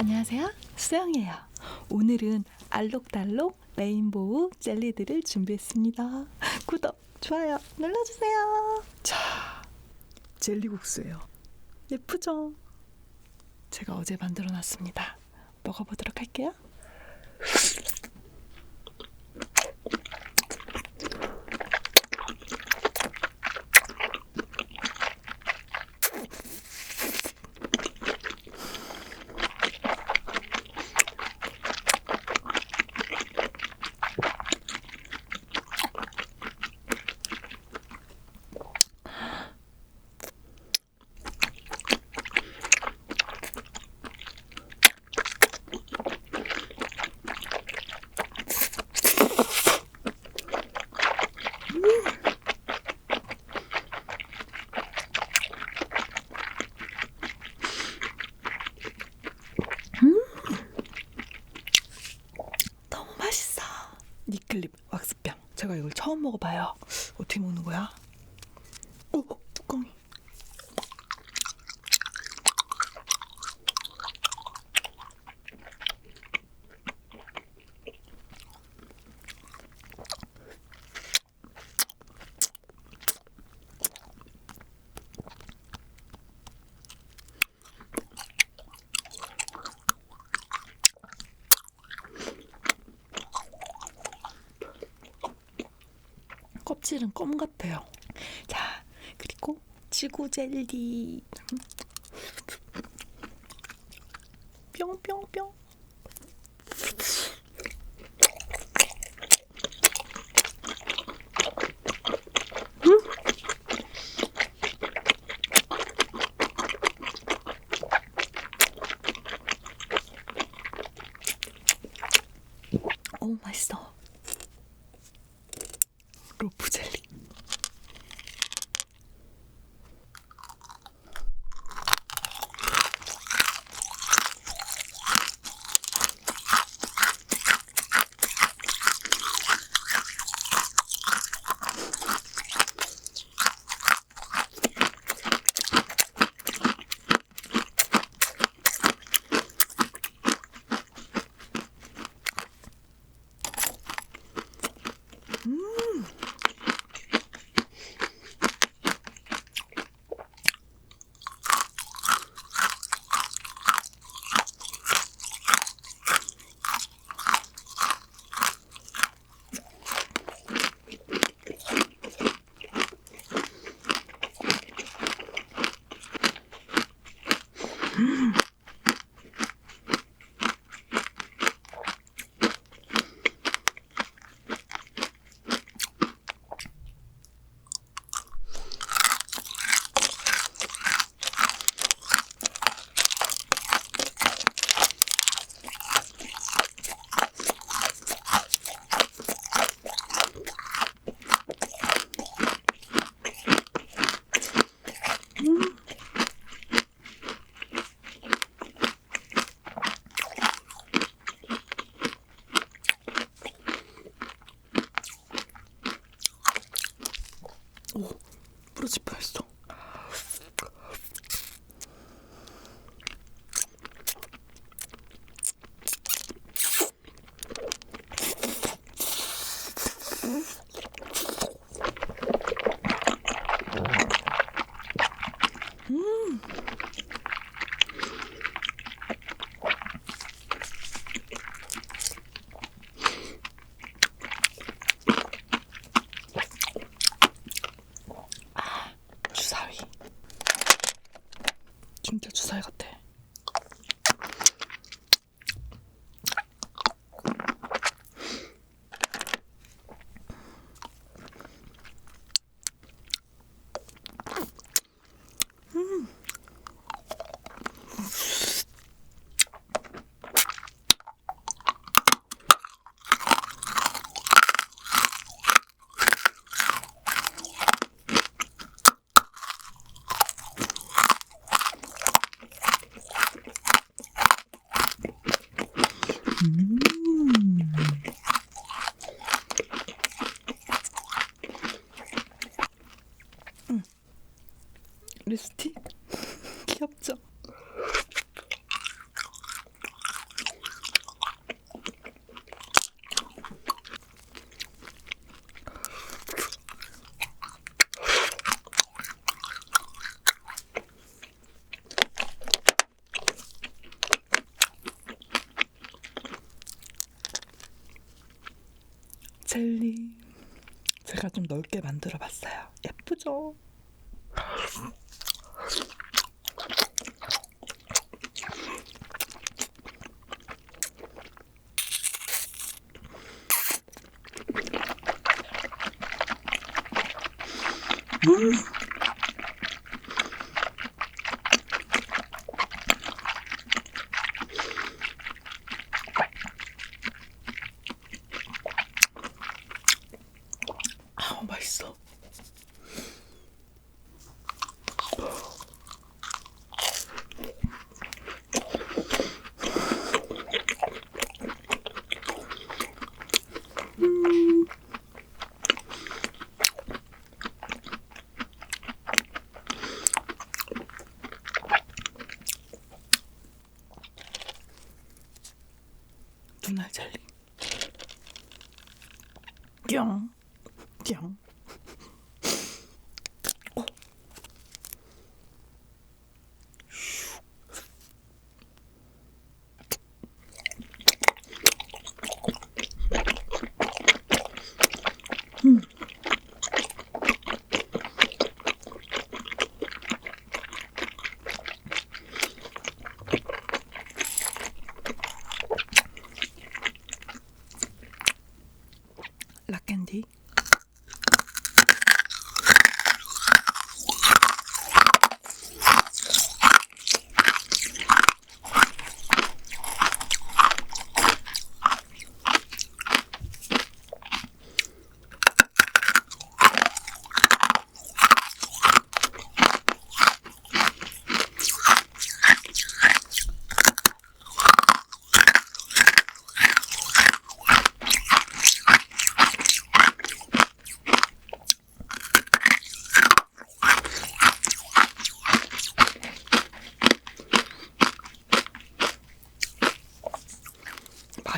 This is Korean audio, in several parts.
안녕하세요. 수영이에요. 오늘은 알록달록 레인보우 젤리들을 준비했습니다. 구독, 좋아요 눌러주세요. 자, 젤리국수예요. 예쁘죠? 제가 어제 만들어 놨습니다. 먹어보도록 할게요. 너무 맛있어. 니클립 왁스병. 제가 이걸 먹어봐요. 어떻게 먹는 거야? 오, 어, 뚜껑이. 껍질은 껌 같아요. 자, 그리고 지구 젤리. 뿅뿅뿅. 오 맛있어. 로프 젤리. 오, 부러지 뻔했어. 리스틱 귀엽죠? 젤리 제가 좀 넓게 만들어 봤어요 예쁘죠? Bu 뿅. 뿅. 어. 음. 락캔디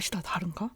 맛이 다 다른가?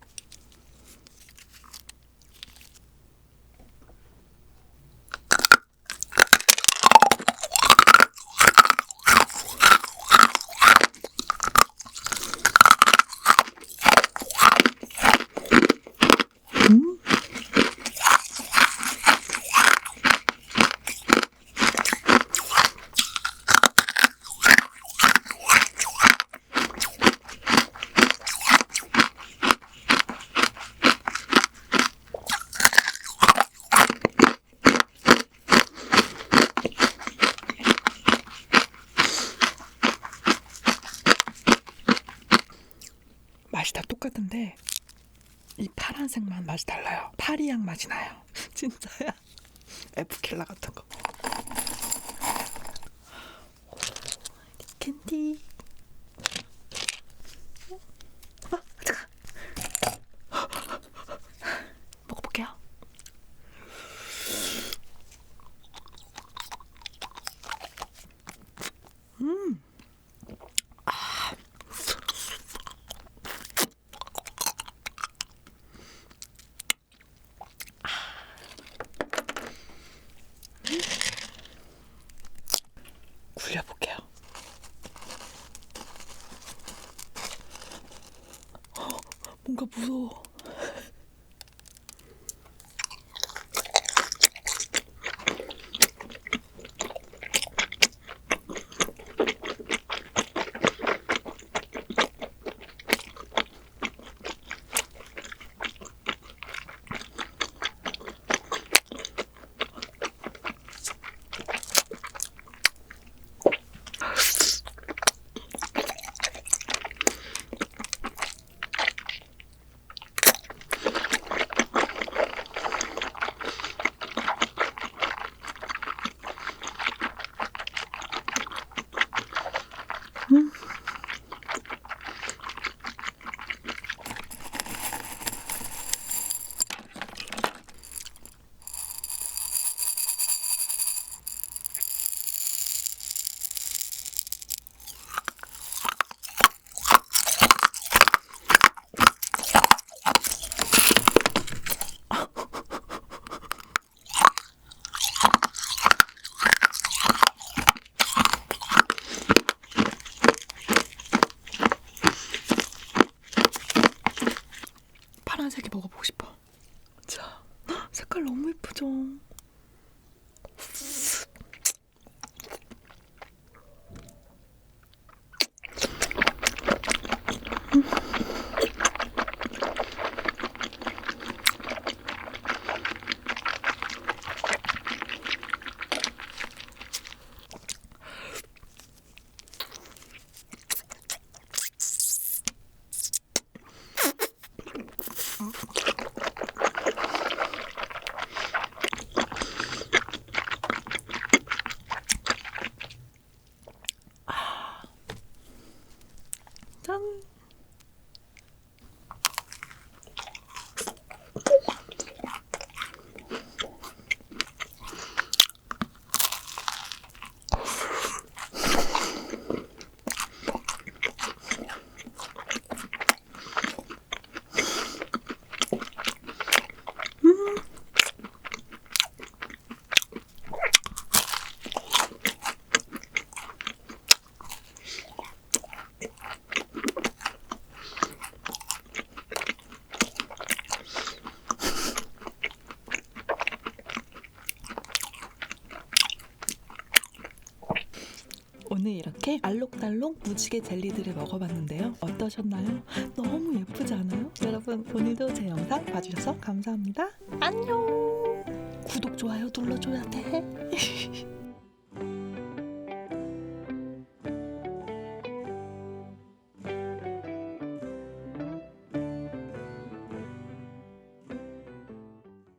맛이 다 똑같은데 이 파란색만 맛이 달라요. 파리향 맛이 나요. 진짜야. 에프킬라 같은 거. 캔디. 아, 잠깐. 먹어볼게요. 굴려볼게요. 어, 뭔가 무서워. 파란색이 먹어보고 싶어. 자, 색깔 너무 예뻐. 이렇게 알록달록 무지개 젤리들을 먹어봤는데요. 어떠셨나요? 너무 예쁘지 않아요? 여러분 오늘도 제 영상 봐주셔서 감사합니다. 안녕. 구독 좋아요 눌러줘야 돼.